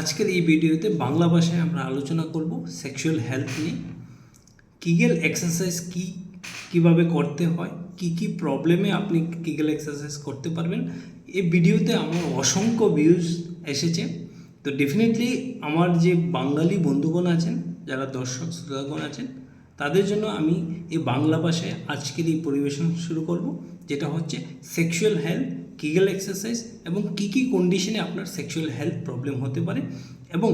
আজকের এই ভিডিওতে বাংলা ভাষায় আমরা আলোচনা করব সেক্সুয়াল হেলথ নিয়ে। কিগেল এক্সারসাইজ কি, কীভাবে করতে হয়, কি কি প্রবলেমে আপনি কিগেল এক্সারসাইজ করতে পারবেন। এই ভিডিওতে আমার অসংখ্য ভিউজ এসেছে। তো ডেফিনেটলি আমার যে বাঙালি বন্ধুগণ আছেন, যারা দর্শক, শ্রোতাগণ আছেন, তাদের জন্য আমি এই বাংলা ভাষায় আজকের এই পরিবেশন শুরু করব, যেটা হচ্ছে সেক্সুয়াল হেলথ কিগেল এক্সারসাইজ এবং কি কি কন্ডিশনে আপনার সেক্সুয়াল হেলথ প্রবলেম হতে পারে এবং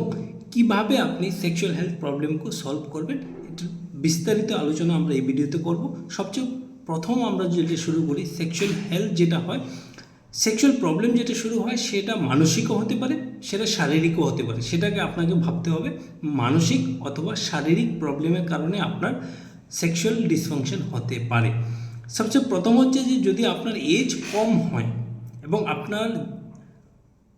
কীভাবে আপনি সেক্সুয়াল হেলথ প্রবলেমকে সলভ করবেন এটার বিস্তারিত আলোচনা আমরা এই ভিডিওতে করব। সবচেয়ে প্রথম আমরা যেটা শুরু করি সেক্সুয়াল হেলথ যেটা হয় সেক্সুয়াল প্রবলেম যেটা শুরু হয় সেটা মানসিকও হতে পারে, সেটা শারীরিকও হতে পারে। সেটাকে আপনাকে ভাবতে হবে, মানসিক অথবা শারীরিক প্রবলেমের কারণে আপনার সেক্সুয়াল ডিসফাংশন হতে পারে। সবচেয়ে প্রথম হচ্ছে যে যদি আপনার এজ কম হয় এবং আপনার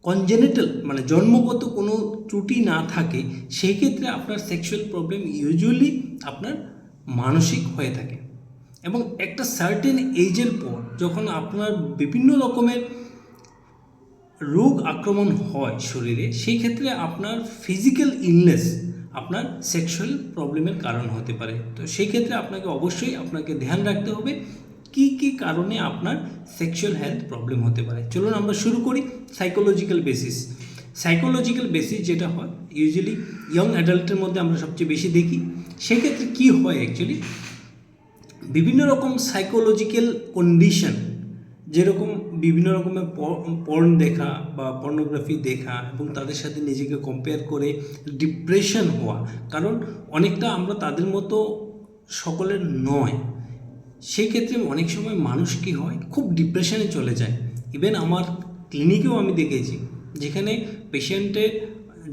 কনজেনেটাল মানে জন্মগত কোনো ত্রুটি না থাকে সেই ক্ষেত্রে আপনার সেক্সুয়াল প্রবলেম ইউজুয়ালি আপনার মানসিক হয়ে থাকে। এবং একটা সার্টেন এজের পর যখন আপনার বিভিন্ন রকমের রোগ আক্রমণ হয় শরীরে সেই ক্ষেত্রে আপনার ফিজিক্যাল ইলনেস আপনার সেক্সুয়াল প্রবলেমের কারণ হতে পারে। তো সেই ক্ষেত্রে আপনাকে অবশ্যই আপনাকে ধ্যান রাখতে হবে। কি কি কারণে আপনার সেক্সুয়াল হেলথ প্রবলেম হতে পারে? চলুন আমরা শুরু করি সাইকোলজিক্যাল বেসিস সাইকোলজিক্যাল বেসিস যেটা হয় ইউজুয়ালি ইয়ং অ্যাডাল্টের মধ্যে আমরা সবচেয়ে বেশি দেখি। সেক্ষেত্রে কী হয় অ্যাকচুয়ালি বিভিন্ন রকম সাইকোলজিক্যাল কন্ডিশন যেরকম বিভিন্ন রকমের পর্ন দেখা বা পর্নোগ্রাফি দেখা এবং তাদের সাথে নিজেকে কম্পেয়ার করে ডিপ্রেশন হওয়া। কারণ অনেকটা আমরা তাদের মতো সকলের নয়। সেই ক্ষেত্রে অনেক সময় মানুষ কী হয়, খুব ডিপ্রেশনে চলে যায়। ইভেন আমার ক্লিনিকেও আমি দেখেছি, যেখানে পেশেন্টের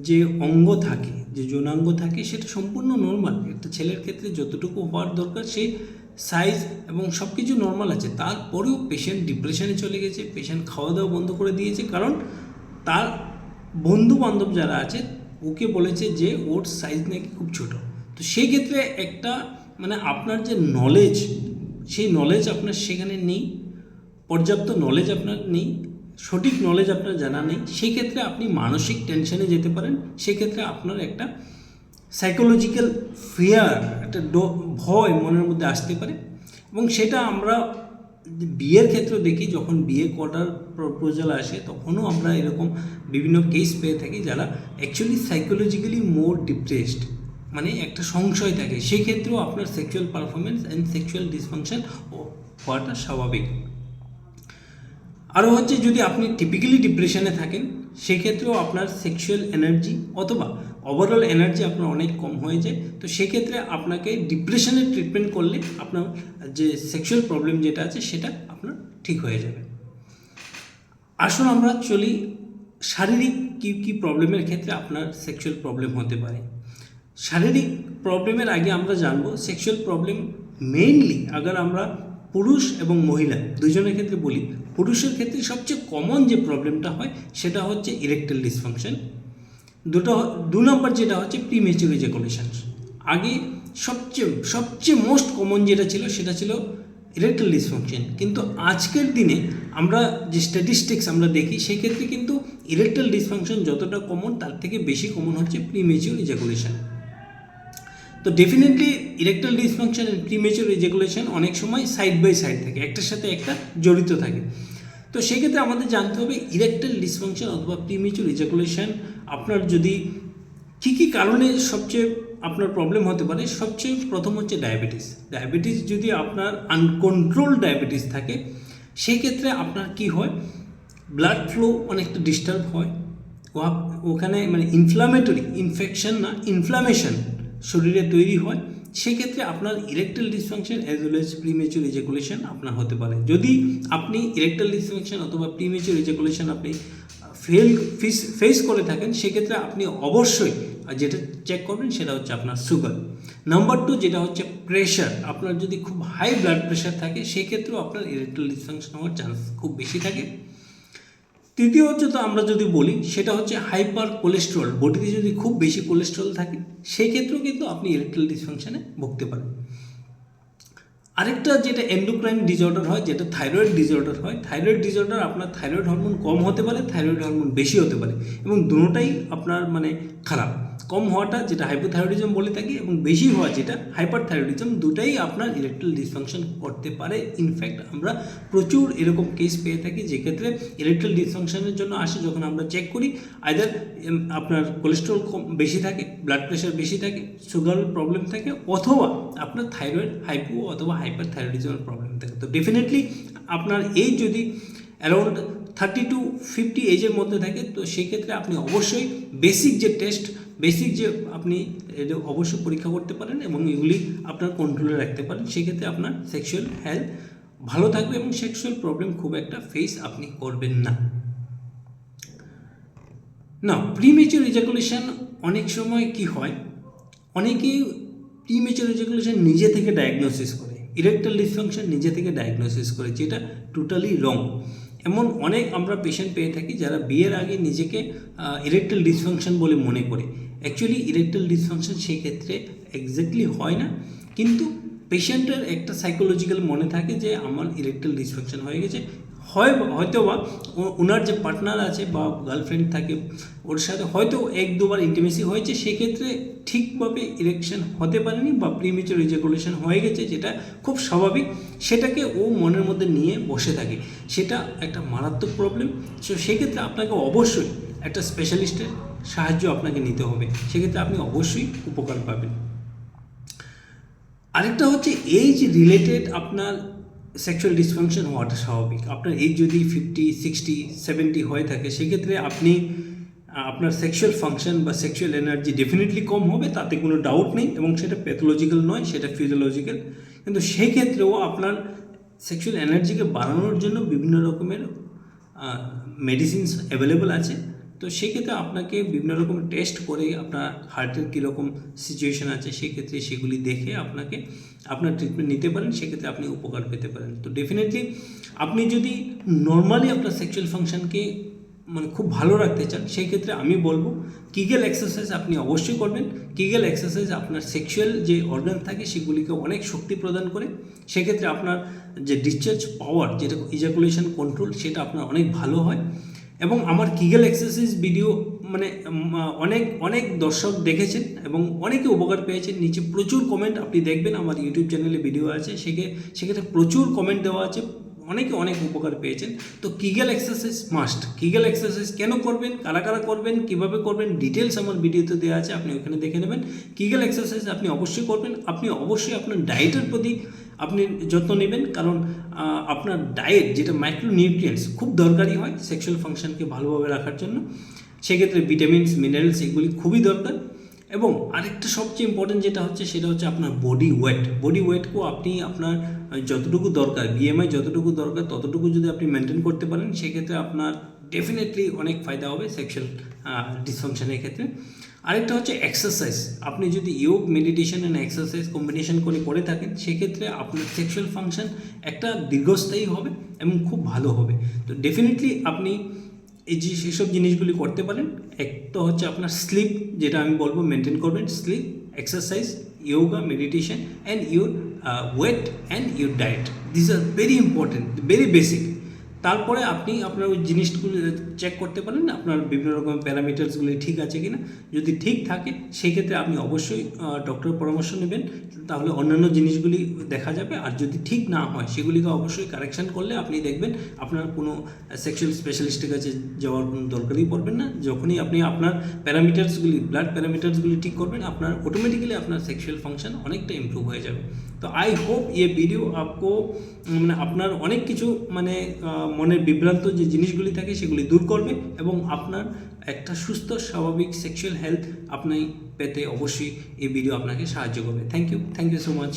যে অঙ্গ থাকে, যে যৌনাঙ্গ থাকে, সেটা সম্পূর্ণ নর্মাল একটা ছেলের ক্ষেত্রে যতটুকু হওয়ার দরকার, সে সাইজ এবং সব কিছু নর্মাল আছে। তারপরেও পেশেন্ট ডিপ্রেশনে চলে গেছে পেশেন্ট খাওয়া দাওয়া বন্ধ করে দিয়েছে, কারণ তার বন্ধু বান্ধব যারা আছে, ওকে বলেছে যে ওর সাইজ নাকি খুব ছোট। তো সেই ক্ষেত্রে একটা মানে আপনার যে নলেজ সেই নলেজ আপনার সেখানে নেই, পর্যাপ্ত নলেজ আপনার নেই, সঠিক নলেজ আপনার জানা নেই, সেই ক্ষেত্রে আপনি মানসিক টেনশনে যেতে পারেন সেক্ষেত্রে আপনার একটা সাইকোলজিক্যাল ফিয়ার একটা ভয় মনের মধ্যে আসতে পারে এবং সেটা আমরা বিয়ের ক্ষেত্রেও দেখি, যখন বিয়ে করার প্রপোজাল আসে, তখনও আমরা এরকম বিভিন্ন কেস পেয়ে থাকি যারা অ্যাকচুয়ালি সাইকোলজিক্যালি মোর ডিপ্রেসড মানে একটা সংশয় থাকে। সেক্ষেত্রেও আপনার sexual performance and sexual dysfunction হওয়াটা স্বাভাবিক। আরও হচ্ছে, যদি আপনি টিপিক্যালি ডিপ্রেশনে থাকেন, সেক্ষেত্রেও আপনার সেক্সুয়াল এনার্জি অথবা ওভারঅল এনার্জি আপনার অনেক কম হয়ে যায়। তো সেক্ষেত্রে আপনাকে ডিপ্রেশনের ট্রিটমেন্ট করলে আপনার যে সেক্সুয়াল প্রবলেম যেটা আছে, সেটা আপনার ঠিক হয়ে যাবে। আসুন আমরা চলি, শারীরিক কী কী প্রবলেমের ক্ষেত্রে আপনার সেক্সুয়াল প্রবলেম হতে পারে। শারীরিক প্রবলেমের আগে আমরা জানব সেক্সুয়াল প্রবলেম মেইনলি আগার আমরা পুরুষ এবং মহিলা দুজনের ক্ষেত্রে বলি। পুরুষের ক্ষেত্রে সবচেয়ে কমন যে প্রবলেমটা হয়, সেটা হচ্ছে ইরেকটাল ডিসফাংশন দুটো, দু নম্বর যেটা হচ্ছে প্রিমেচুর ইজাকুলেশন আগে সবচেয়ে সবচেয়ে মোস্ট কমন যেটা ছিল, সেটা ছিল ইরেকটাল ডিসফাংশন কিন্তু আজকের দিনে আমরা যে স্ট্যাটিস্টিক্স আমরা দেখি সেক্ষেত্রে কিন্তু ইরেকটাল ডিসফাংশন যতটা কমন তার থেকে বেশি কমন হচ্ছে প্রিমেচিউর ইজাকুলেশন তো definitely erectile dysfunction premature ejaculation অনেক সময় সাইড বাই সাইড থাকে, একটার সাথে একটা জড়িত থাকে। তো সেক্ষেত্রে আমাদের জানতে হবে ইরেকটাল ডিসফাংশন অথবা প্রিমেচুর ইজাকুলেশন আপনার যদি কী কী কারণে সবচেয়ে আপনার প্রবলেম হতে পারে, সবচেয়ে প্রথম হচ্ছে ডায়াবেটিস ডায়াবেটিস যদি আপনার আনকন্ট্রোল ডায়াবেটিস থাকে সেই ক্ষেত্রে আপনার কি হয়? ব্লাড ফ্লো অনেকটা ডিস্টার্ব হয়। ওখানে মানে ইনফ্লামেটরি ইনফেকশন না ইনফ্লামেশন শরীরে তৈরি হয়, সেক্ষেত্রে আপনার erectile dysfunction as well as premature ejaculation আপনার হতে পারে। যদি আপনি ইরেকটাল ডিসফাংশন অথবা প্রিমেচুর ইজাকুলেশন আপনি ফেল ফিস ফেস করে থাকেন, সেক্ষেত্রে আপনি অবশ্যই যেটা চেক করবেন সেটা হচ্ছে আপনার সুগার নাম্বার টু যেটা হচ্ছে প্রেশার আপনার যদি খুব হাই ব্লাড প্রেশার থাকে, সেক্ষেত্রেও আপনার ইরেকটাল ডিসফাংশন হওয়ার চান্স খুব বেশি থাকে। তৃতীয় হচ্ছে তো আমরা যদি বলি, সেটা হচ্ছে হাইপার কোলেস্ট্রল, বডিতে যদি খুব বেশি কোলেস্ট্রল থাকে, সেই ক্ষেত্রেও কিন্তু আপনি ইরেকটাল ডিসফাংশনে ভুগতে পারেন। আরেকটা যেটা এন্ডোক্রাইন ডিসঅর্ডার হয়, যেটা থাইরয়েড ডিসঅর্ডার হয় থাইরয়েড ডিসঅর্ডার আপনার থাইরয়েড হরমোন কম হতে পারে থাইরয়েড হরমোন বেশি হতে পারে, এবং দুটোটাই আপনার মানে খারাপ। কম হওয়াটা যেটা হাইপোথাইরয়েডিজম বলে থাকি এবং বেশি হওয়া যেটা হাইপার থাইরয়েডিজম দুটাই আপনার ইলেকট্রাল ডিসফাংশন করতে পারে। ইনফ্যাক্ট আমরা প্রচুর এরকম কেস পেয়ে থাকি যেক্ষেত্রে ইলেকট্রাল ডিসফাংশনের জন্য আসে যখন আমরা চেক করি আইদার আপনার কোলেস্ট্রল কম, বেশি থাকে ব্লাড প্রেশার বেশি থাকে সুগার প্রবলেম থাকে, অথবা আপনার থাইরয়েড হাইপো অথবা হাইপার থাইরয়েডিজমের প্রবলেম থাকে। তো ডেফিনেটলি আপনার এই যদি অ্যারাউন্ড থার্টি টু ফিফটি এজের মধ্যে থাকে, তো সেক্ষেত্রে আপনি অবশ্যই বেসিক যে টেস্ট বেসিক যে আপনি অবশ্যই পরীক্ষা করতে পারেন এবং এগুলি আপনার কন্ট্রোলে রাখতে পারেন, সেক্ষেত্রে আপনার সেক্সুয়াল হেলথ ভালো থাকবে এবং সেক্সুয়াল প্রবলেম খুব একটা ফেস আপনি করবেন না। না প্রিমেচুর ইজাকুলেশন অনেক সময় কি হয়? অনেকেই প্রিমেচুর ইজাকুলেশন নিজে থেকে ডায়াগনোসিস করে ইরেকটাল ডিসফাংশন নিজে থেকে ডায়াগনোসিস করে, যেটা টোটালি রং এমন অনেক আমরা পেশেন্ট পেয়ে থাকি যারা বিয়ের আগে নিজেকে ইরেকটাল ডিসফাংশন বলে মনে করে। অ্যাকচুয়ালি ইরেকটাল ডিসফাংশন সেই ক্ষেত্রে এক্স্যাক্টলি হয় না। কিন্তু পেশেন্টের একটা সাইকোলজিক্যাল মনে থাকে যে, আমার ইরেকটাল ডিসফাংশন হয়ে গেছে। হয় হয়তো বা ওনার যে পার্টনার আছে বা গার্লফ্রেন্ড থাকে, ওর সাথে হয়তো এক দুবার ইন্টিমেসি হয়েছে সেক্ষেত্রে ঠিকভাবে ইরেকশন হতে পারেনি বা প্রিমেচুর ইজাকুলেশন হয়ে গেছে, যেটা খুব স্বাভাবিক। সেটাকে ও মনের মধ্যে নিয়ে বসে থাকে। সেটা একটা মারাত্মক প্রবলেম সো সেক্ষেত্রে আপনাকে অবশ্যই একটা স্পেশালিস্টের সাহায্য আপনাকে নিতে হবে, সেক্ষেত্রে আপনি অবশ্যই উপকার পাবেন। আরেকটা হচ্ছে এইজ রিলেটেড আপনার সেক্সুয়াল ডিসফাংশন হওয়াটা স্বাভাবিক। আপনার এইজ যদি ফিফটি সিক্সটি সেভেন্টি হয়ে থাকে, সেক্ষেত্রে আপনি আপনার সেক্সুয়াল ফাংশন বা সেক্সুয়াল এনার্জি ডেফিনেটলি কম হবে, তাতে কোনো ডাউট নেই এবং সেটা প্যাথোলজিক্যাল নয়, সেটা ফিজিওলজিক্যাল কিন্তু সেই ক্ষেত্রেও আপনার সেক্সুয়াল এনার্জিকে বাড়ানোর জন্য বিভিন্ন রকমের মেডিসিনস অ্যাভেলেবল আছে। তো সেক্ষেত্রে আপনাকে বিভিন্ন রকম টেস্ট করে আপনার হার্টের কীরকম সিচুয়েশন আছে, সেক্ষেত্রে সেগুলি দেখে আপনাকে আপনার ট্রিটমেন্ট নিতে পারেন, সেক্ষেত্রে আপনি উপকার পেতে পারেন। তো ডেফিনেটলি আপনি যদি নর্মালি আপনার সেক্সুয়াল ফাংশনকে মানে খুব ভালো রাখতে চান সেই ক্ষেত্রে আমি বলব কিগেল এক্সারসাইজ আপনি অবশ্যই করবেন। কিগেল এক্সারসাইজ আপনার সেক্সুয়াল যে অর্গান থাকে, সেগুলিকে অনেক শক্তি প্রদান করে। সেক্ষেত্রে আপনার যে ডিসচার্জ পাওয়ার যেটা ইজাকুলেশন কন্ট্রোল সেটা আপনার অনেক ভালো হয়। এবং আমার কিগেল এক্সারসাইজ ভিডিও মানে অনেক অনেক দর্শক দেখেছেন এবং অনেকে উপকার পেয়েছেন। নিচে প্রচুর কমেন্ট আপনি দেখবেন, আমার ইউটিউব চ্যানেলে ভিডিও আছে, সেকে, সেক্ষেত্রে প্রচুর কমেন্ট দেওয়া আছে, অনেকে অনেক উপকার পেয়েছেন। তো Kegel exercise must Kegel exercise কেন করবেন, কারা কারা করবেন, কীভাবে করবেন ডিটেলস আমার ভিডিওতে দেওয়া আছে, আপনি ওখানে দেখে নেবেন। কিগেল এক্সারসাইজ আপনি অবশ্যই করবেন, আপনি অবশ্যই আপনার ডায়েটের প্রতি আপনি যত্ন নেবেন, কারণ আপনার ডায়েট যেটা মাইক্রোনিউট্রিয়েন্টস খুব দরকারি হয় সেক্সুয়াল ফাংশনকে ভালোভাবে রাখার জন্য। সেক্ষেত্রে ভিটামিনস মিনারেলস এগুলি খুবই দরকার। এবং আরেকটা সবচেয়ে ইম্পর্টেন্ট যেটা হচ্ছে সেটা হচ্ছে আপনার বডি ওয়েট বডি ওয়েটকেও আপনি আপনার যতটুকু দরকার বিএমআই যতটুকু দরকার, ততটুকু যদি আপনি মেনটেন করতে পারেন, সেক্ষেত্রে আপনার ডেফিনেটলি অনেক ফায়দা হবে সেক্সুয়াল ডিসফাংশনের ক্ষেত্রে। আরেকটা হচ্ছে এক্সারসাইজ আপনি যদি yoga meditation and exercise combination করে করে থাকেন, সেক্ষেত্রে আপনার সেক্সুয়াল ফাংশন একটা দীর্ঘস্থায়ী হবে এবং খুব ভালো হবে। তো ডেফিনেটলি আপনি এই যে সেসব জিনিসগুলি করতে পারেন, এক তো হচ্ছে আপনার স্লিপ যেটা আমি বলব মেনটেন করবেন sleep exercise yoga meditation and your weight and your diet this are very important very basic তারপরে আপনি আপনার ওই জিনিসগুলো চেক করতে পারেন, আপনার বিভিন্ন রকম প্যারামিটার্সগুলি ঠিক আছে কিনা। যদি ঠিক থাকে, সেই ক্ষেত্রে আপনি অবশ্যই ডক্টরের পরামর্শ নেবেন, তাহলে অন্যান্য জিনিসগুলি দেখা যাবে। আর যদি ঠিক না হয়, সেগুলিকে অবশ্যই কারেকশন করলে আপনি দেখবেন আপনার কোনো সেক্সুয়াল স্পেশালিস্টের কাছে যাওয়ার কোনো দরকারই পড়বেন না। যখনই আপনি আপনার প্যারামিটার্সগুলি ব্লাড প্যারামিটার্সগুলি ঠিক করবেন, আপনার অটোমেটিক্যালি আপনার সেক্সুয়াল ফাংশন অনেকটা ইমপ্রুভ হয়ে যাবে। তো আই হোপ ये ভিডিও আপকো মানে আপনার অনেক কিছু মানে মনের বিভ্রান্ত যে জিনিসগুলি থাকে সেগুলি দূর করবে এবং আপনার একটা সুস্থ, স্বাভাবিক সেক্সুয়াল হেলথ আপনি পেতে অবশ্যই এই ভিডিও আপনাকে সাহায্য করবে। Thank you thank you so much